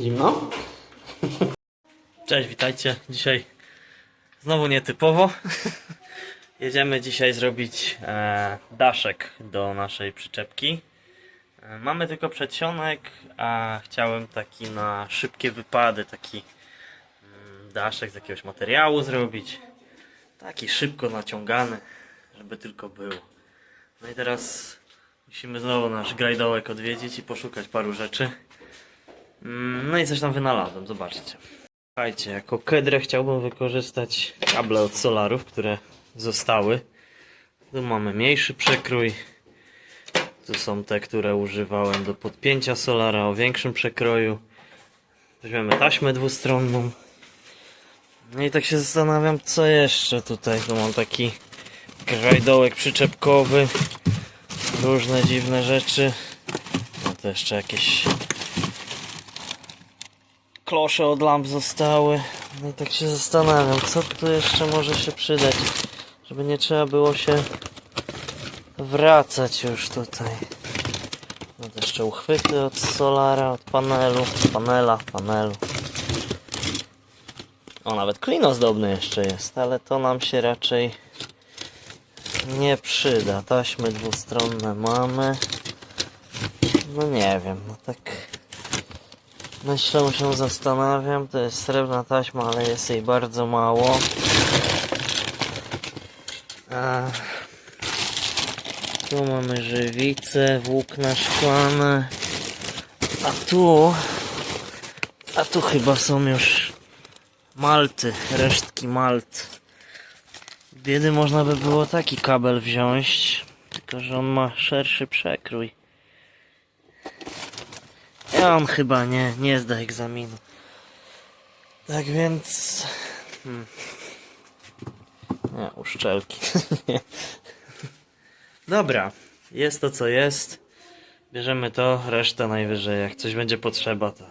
Zimno? Cześć, witajcie. Dzisiaj znowu nietypowo. Jedziemy dzisiaj zrobić e, daszek do naszej przyczepki. E, mamy tylko przedsionek, a chciałem taki na szybkie wypady, taki mm, daszek z jakiegoś materiału zrobić. Taki szybko naciągany, żeby tylko było. No i teraz musimy znowu nasz grajdołek odwiedzić i poszukać paru rzeczy. No i coś tam wynalazłem, zobaczcie. Słuchajcie, jako kedrę chciałbym wykorzystać kable od solarów, które zostały. Tu mamy mniejszy przekrój. Tu są te, które używałem do podpięcia solara o większym przekroju. Weźmiemy taśmę dwustronną. No i tak się zastanawiam, co jeszcze tutaj. Tu mam taki grajdołek przyczepkowy. Różne dziwne rzeczy. No to jeszcze jakieś klosze od lamp zostały. No i tak się zastanawiam, co tu jeszcze może się przydać, żeby nie trzeba było się wracać już tutaj. No to jeszcze uchwyty od solara, od panelu, panela, panelu. O, nawet klin ozdobny jeszcze jest, ale to nam się raczej nie przyda. Taśmy dwustronne mamy. No nie wiem, no tak Myślę, się zastanawiam, to jest srebrna taśma, ale jest jej bardzo mało. A, tu mamy żywicę, włókna szklane. A tu... A tu chyba są już malty, resztki malt. Biedy można by było taki kabel wziąć, tylko że on ma szerszy przekrój. Ja on chyba nie, nie zda egzaminu. Tak więc. Hmm. Nie, uszczelki. Dobra, jest to co jest. Bierzemy to, reszta najwyżej. Jak coś będzie potrzeba, to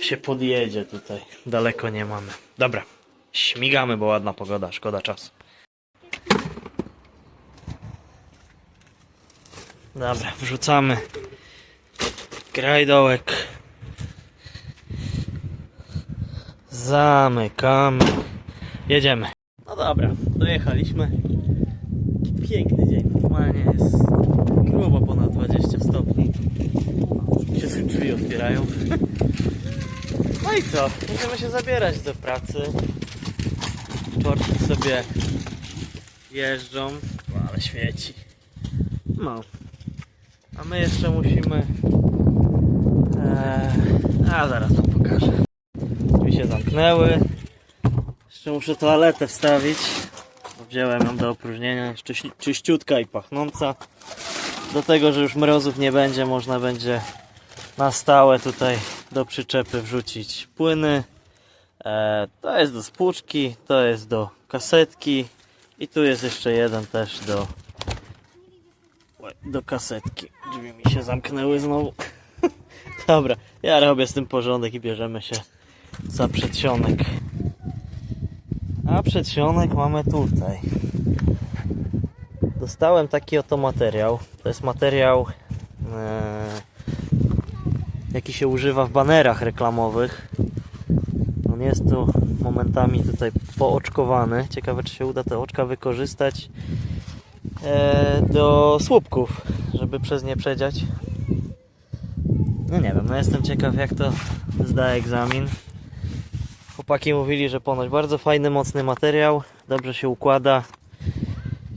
się podjedzie tutaj. Daleko nie mamy. Dobra, śmigamy, bo ładna pogoda, szkoda czasu. Dobra, wrzucamy Grajdołek. Zamykamy. Jedziemy. No dobra, dojechaliśmy. Piękny dzień. Normalnie jest grubo ponad 20 stopni. Się drzwi otwierają. No i co? Będziemy się zabierać do pracy. Czorki sobie jeżdżą. O, ale świeci. No. A my jeszcze musimy a zaraz wam pokażę. Drzwi się zamknęły. Jeszcze muszę toaletę wstawić. Wziąłem ją do opróżnienia. Jeszcze ści- czyściutka i pachnąca. Do tego, że już mrozów nie będzie, można będzie na stałe tutaj do przyczepy wrzucić płyny. Eee, to jest do spłuczki, to jest do kasetki i tu jest jeszcze jeden też do do kasetki. Drzwi mi się zamknęły znowu. Dobra, ja robię z tym porządek i bierzemy się za przedsionek. A przedsionek mamy tutaj. Dostałem taki oto materiał. To jest materiał, e, jaki się używa w banerach reklamowych. On jest tu momentami tutaj pooczkowany. Ciekawe, czy się uda te oczka wykorzystać e, do słupków, żeby przez nie przedziać. No nie wiem, no jestem ciekaw jak to zda egzamin. Chłopaki mówili, że ponoć bardzo fajny, mocny materiał, dobrze się układa,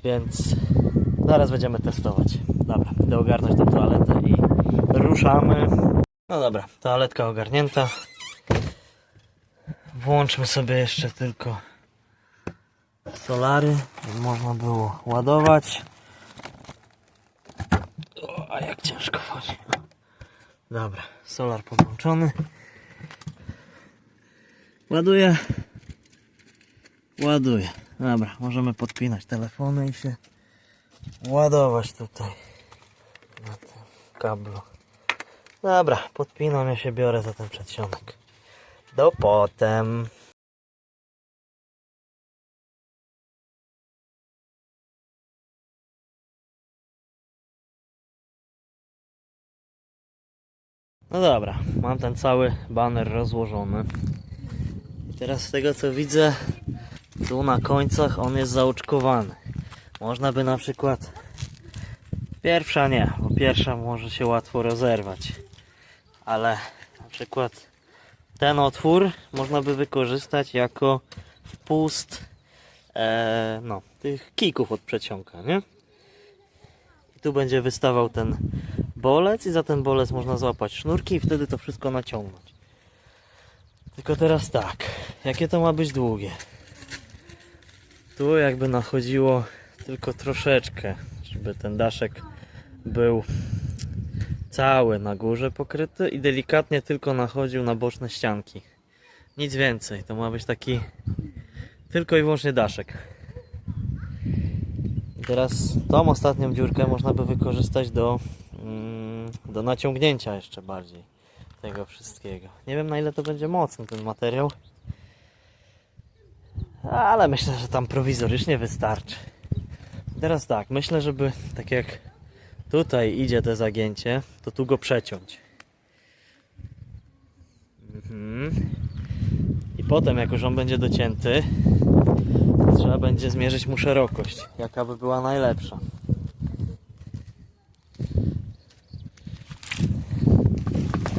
więc zaraz będziemy testować. Dobra, idę ogarnąć tą toaletę i ruszamy. No dobra, toaletka ogarnięta. Włączmy sobie jeszcze tylko solary, żeby można było ładować. O, a jak ciężko wchodzi. Dobra, solar podłączony. Ładuję. Ładuję. Dobra, możemy podpinać telefony i się ładować tutaj na tym kablu. Dobra, podpinam, ja się biorę za ten przedsionek. Do potem. No dobra, mam ten cały baner rozłożony. I teraz z tego co widzę, tu na końcach on jest zaoczkowany. Można by na przykład. Pierwsza nie, bo pierwsza może się łatwo rozerwać. Ale na przykład ten otwór można by wykorzystać jako wpust e, no, tych kików od przeciąka, nie? I tu będzie wystawał ten bolec i za ten bolec można złapać sznurki i wtedy to wszystko naciągnąć. Tylko teraz tak, jakie to ma być długie? Tu jakby nachodziło tylko troszeczkę, żeby ten daszek był cały na górze pokryty i delikatnie tylko nachodził na boczne ścianki. Nic więcej, to ma być taki tylko i wyłącznie daszek. Teraz tą ostatnią dziurkę można by wykorzystać do, do naciągnięcia jeszcze bardziej tego wszystkiego. Nie wiem na ile to będzie mocny ten materiał, ale myślę, że tam prowizorycznie wystarczy. Teraz tak, myślę, żeby tak jak tutaj idzie to zagięcie, to tu go przeciąć. Mhm. I potem, jak już on będzie docięty, trzeba będzie zmierzyć mu szerokość, jaka by była najlepsza.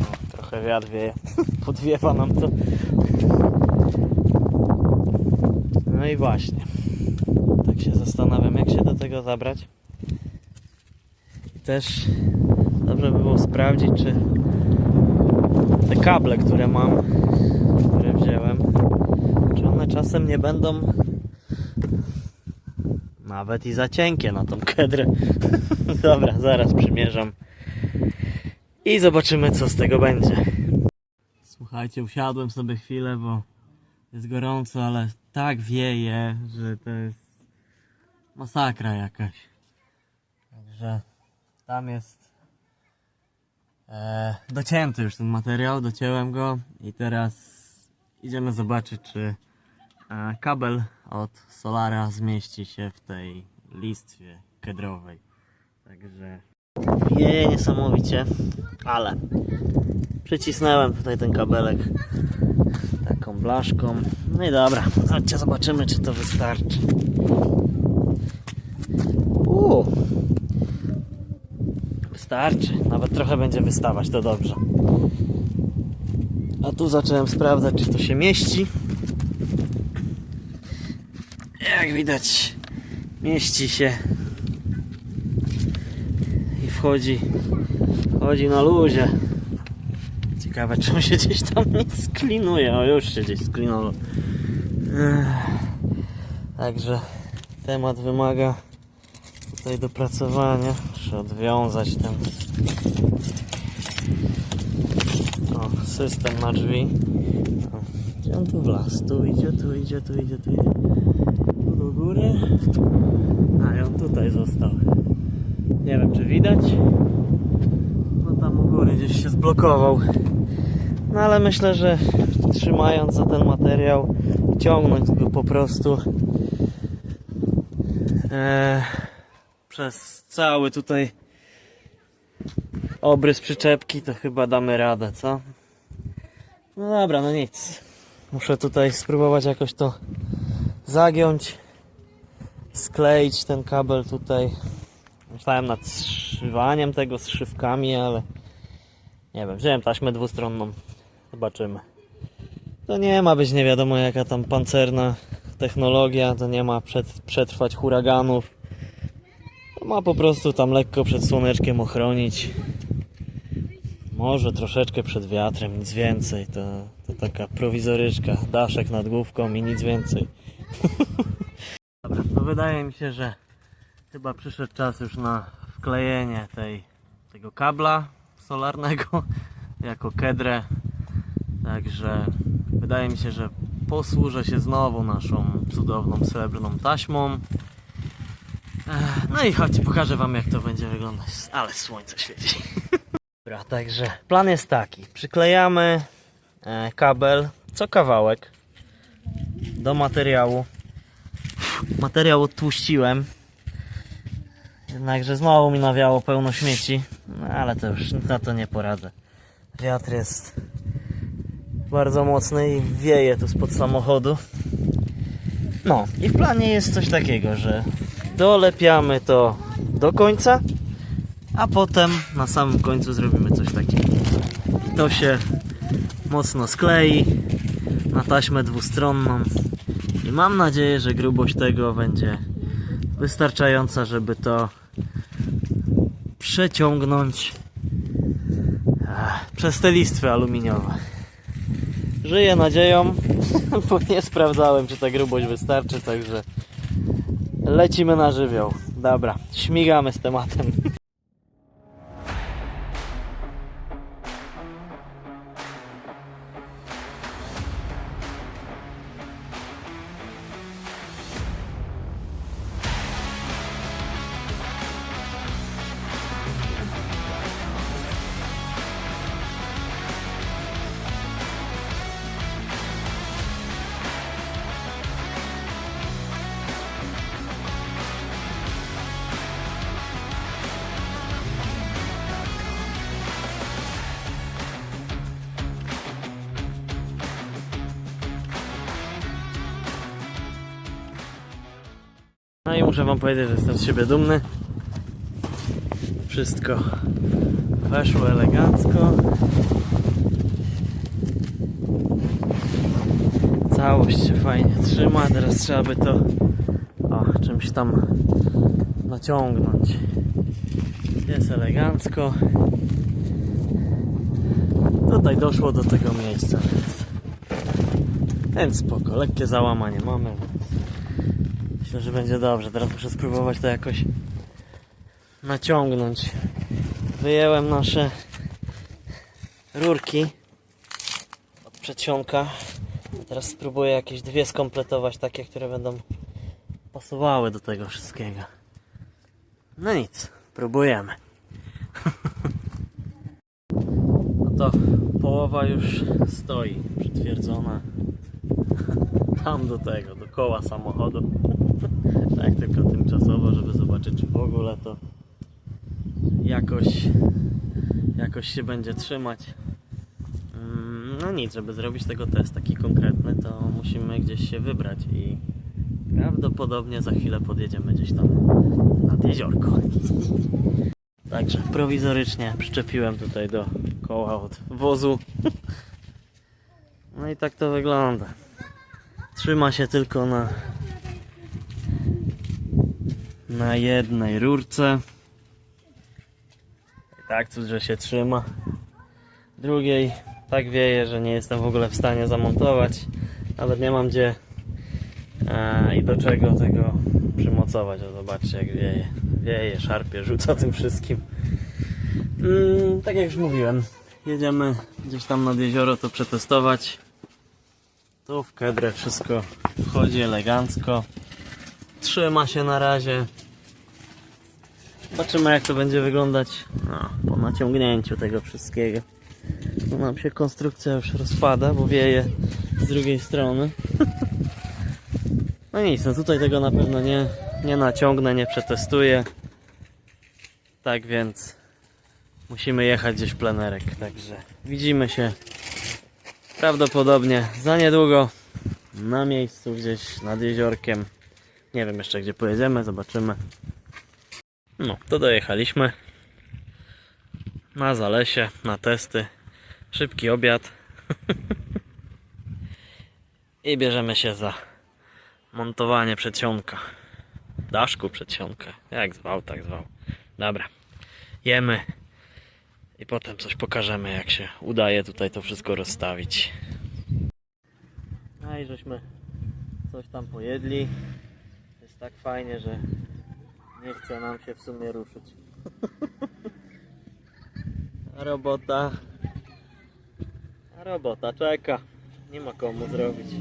O, trochę wiatr wieje, podwiewa nam to. No i właśnie. Tak się zastanawiam, jak się do tego zabrać. I też dobrze by było sprawdzić, czy te kable, które mam, które wziąłem, czy one czasem nie będą nawet i za cienkie na tą kedrę. Dobra, zaraz przymierzam i zobaczymy, co z tego będzie. Słuchajcie, usiadłem sobie chwilę, bo jest gorąco, ale tak wieje, że to jest masakra jakaś. Także tam jest e, docięty już ten materiał, docięłem go i teraz idziemy zobaczyć, czy e, kabel od Solara zmieści się w tej listwie kedrowej. Także wieje niesamowicie, ale przycisnąłem tutaj ten kabelek taką blaszką. No i dobra, chodźcie zobaczymy czy to wystarczy. Uuu. Wystarczy, nawet trochę będzie wystawać, to dobrze. A tu zacząłem sprawdzać czy to się mieści. Jak widać mieści się wchodzi wchodzi na luzie. Ciekawe, czy on się gdzieś tam nie sklinuje. O, już się gdzieś sklinował. Także temat wymaga tutaj dopracowania. Muszę odwiązać ten o, system na drzwi. Gdzie on tu wlazł? Tu idzie, tu idzie, tu idzie, tu idzie. Tu do góry. A i on tutaj został. Nie wiem, czy widać. No tam u góry gdzieś się zblokował. No ale myślę, że trzymając za ten materiał, ciągnąć go po prostu e, przez cały tutaj obrys przyczepki, to chyba damy radę, co? No dobra, no nic. Muszę tutaj spróbować jakoś to zagiąć, skleić ten kabel tutaj. Myślałem nad zszywaniem tego z szywkami, ale nie wiem, wziąłem taśmę dwustronną. Zobaczymy. To nie ma być nie wiadomo jaka tam pancerna technologia, to nie ma przed, przetrwać huraganów. To ma po prostu tam lekko przed słoneczkiem ochronić. Może troszeczkę przed wiatrem, nic więcej. To, to taka prowizoryczka, daszek nad główką i nic więcej. Dobra, no wydaje mi się, że chyba przyszedł czas już na wklejenie tej, tego kabla solarnego jako kedrę. Także wydaje mi się, że posłużę się znowu naszą cudowną srebrną taśmą. No i chodźcie, pokażę wam jak to będzie wyglądać. Ale słońce świeci. Dobra, także plan jest taki. Przyklejamy e, kabel co kawałek do materiału. Materiał odtłuściłem. Jednakże znowu mi nawiało pełno śmieci. No ale to już na to nie poradzę. Wiatr jest bardzo mocny i wieje tu spod samochodu. No i w planie jest coś takiego, że dolepiamy to do końca, a potem na samym końcu zrobimy coś takiego. I to się mocno sklei na taśmę dwustronną i mam nadzieję, że grubość tego będzie wystarczająca, żeby to przeciągnąć przez te listwy aluminiowe. Żyję nadzieją, bo nie sprawdzałem, czy ta grubość wystarczy, także lecimy na żywioł. Dobra, śmigamy z tematem. Muszę wam powiedzieć, że jestem z siebie dumny. Wszystko weszło elegancko. Całość się fajnie trzyma. Teraz trzeba by to o, czymś tam naciągnąć. Jest elegancko. Tutaj doszło do tego miejsca, więc, więc spoko. Lekkie załamanie mamy, Myślę, że będzie dobrze. Teraz muszę spróbować to jakoś naciągnąć. Wyjęłem nasze rurki od przedsionka. Teraz spróbuję jakieś dwie skompletować, takie, które będą pasowały do tego wszystkiego. No nic, próbujemy. No to połowa już stoi, przytwierdzona tam do tego, do koła samochodu. tak tylko tymczasowo, żeby zobaczyć, czy w ogóle to jakoś, jakoś się będzie trzymać. Mm, No nic, żeby zrobić tego test taki konkretny, to musimy gdzieś się wybrać i prawdopodobnie za chwilę podjedziemy gdzieś tam nad jeziorko. Także prowizorycznie przyczepiłem tutaj do koła od wozu. No i tak to wygląda. Trzyma się tylko na na jednej rurce. I tak cud, że się trzyma. Drugiej tak wieje, że nie jestem w ogóle w stanie zamontować. Nawet nie mam gdzie e, i do czego tego przymocować. O, zobaczcie jak wieje. Wieje, szarpie, rzuca tym wszystkim. Mm, tak jak już mówiłem, jedziemy gdzieś tam nad jezioro to przetestować. Tu w kedrę wszystko wchodzi elegancko. Trzyma się na razie. Zobaczymy jak to będzie wyglądać no, po naciągnięciu tego wszystkiego. Tu nam się konstrukcja już rozpada, bo wieje z drugiej strony. No nic, no tutaj tego na pewno nie, nie naciągnę, nie przetestuję. Tak więc musimy jechać gdzieś w plenerek. Także widzimy się Prawdopodobnie za niedługo na miejscu gdzieś nad jeziorkiem. Nie wiem jeszcze gdzie pojedziemy, zobaczymy. No, to dojechaliśmy na Zalesie, na testy. Szybki obiad. I bierzemy się za montowanie przedsionka. Daszku przedsionka. Jak zwał, tak zwał. Dobra. Jemy. I potem coś pokażemy, jak się udaje tutaj to wszystko rozstawić. No i żeśmy coś tam pojedli. Jest tak fajnie, że nie chce nam się w sumie ruszyć. Robota. Robota czeka. Nie ma komu zrobić.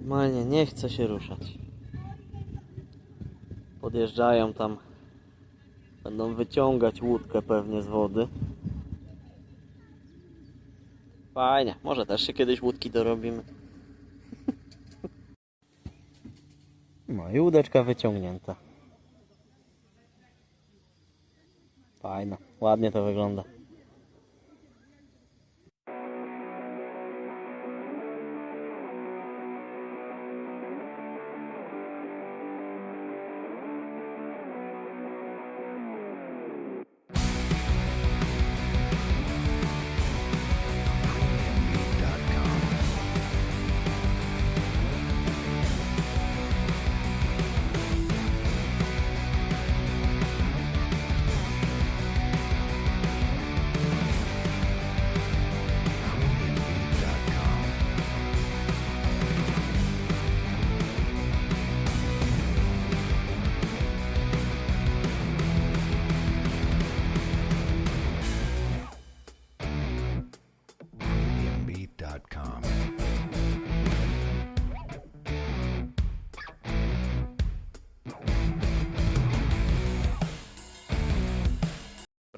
Normalnie nie chce się ruszać. Podjeżdżają tam Będą wyciągać łódkę pewnie z wody. Fajnie, może też się kiedyś łódki dorobimy. I łódeczka wyciągnięta. Fajna, ładnie to wygląda.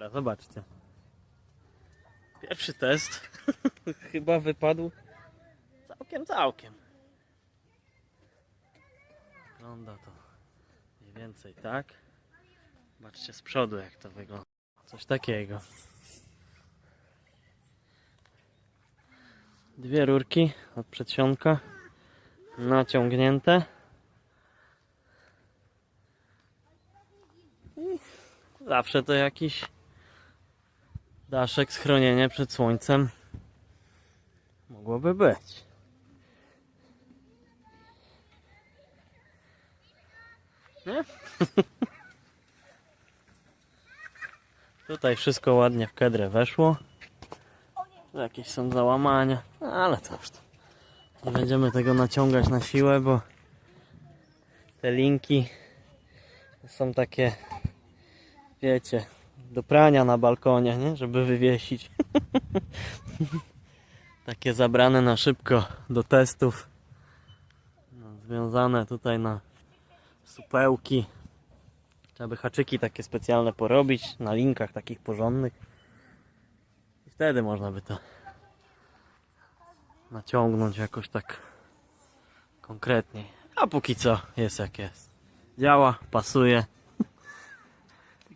Dobra, zobaczcie. Pierwszy test chyba wypadł całkiem, całkiem. Wygląda to mniej więcej tak. Zobaczcie z przodu jak to wygląda. Coś takiego. Dwie rurki od przedsionka naciągnięte. I zawsze to jakiś daszek, schronienie przed słońcem mogłoby być. Nie? Tutaj wszystko ładnie w kedrę weszło. Jakieś są załamania, ale to. Nie będziemy tego naciągać na siłę, bo te linki są takie, wiecie, do prania na balkonie, nie? żeby wywiesić. Takie zabrane na szybko do testów. No, związane tutaj na supełki. Trzeba by haczyki takie specjalne porobić na linkach takich porządnych. I wtedy można by to naciągnąć jakoś tak konkretniej. A póki co jest jak jest. Działa, pasuje.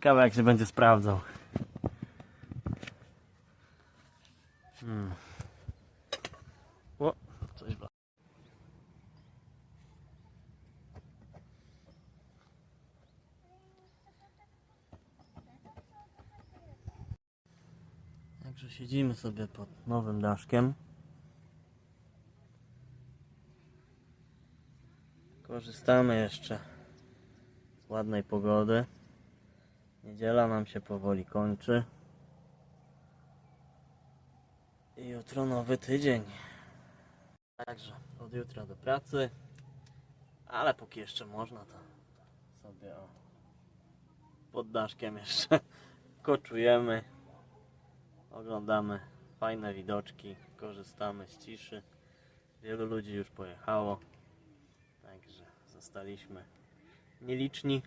Ciekawe jak się będzie sprawdzał. Hmm. O, coś ba- Także siedzimy sobie pod nowym daszkiem. Korzystamy jeszcze z ładnej pogody. Niedziela nam się powoli kończy. I jutro nowy tydzień. Także od jutra do pracy. Ale póki jeszcze można, to sobie o, pod daszkiem jeszcze koczujemy. Oglądamy fajne widoczki, korzystamy z ciszy. Wielu ludzi już pojechało. Także zostaliśmy nieliczni.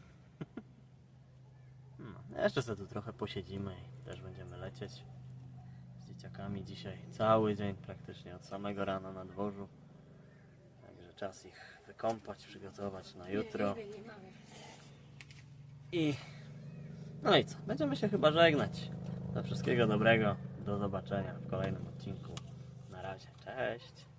No, jeszcze sobie tu trochę posiedzimy i też będziemy lecieć z dzieciakami dzisiaj cały dzień, praktycznie od samego rana na dworzu. Także czas ich wykąpać, przygotować na jutro. I no i co? Będziemy się chyba żegnać. Do wszystkiego dobrego. Do zobaczenia w kolejnym odcinku. Na razie. Cześć.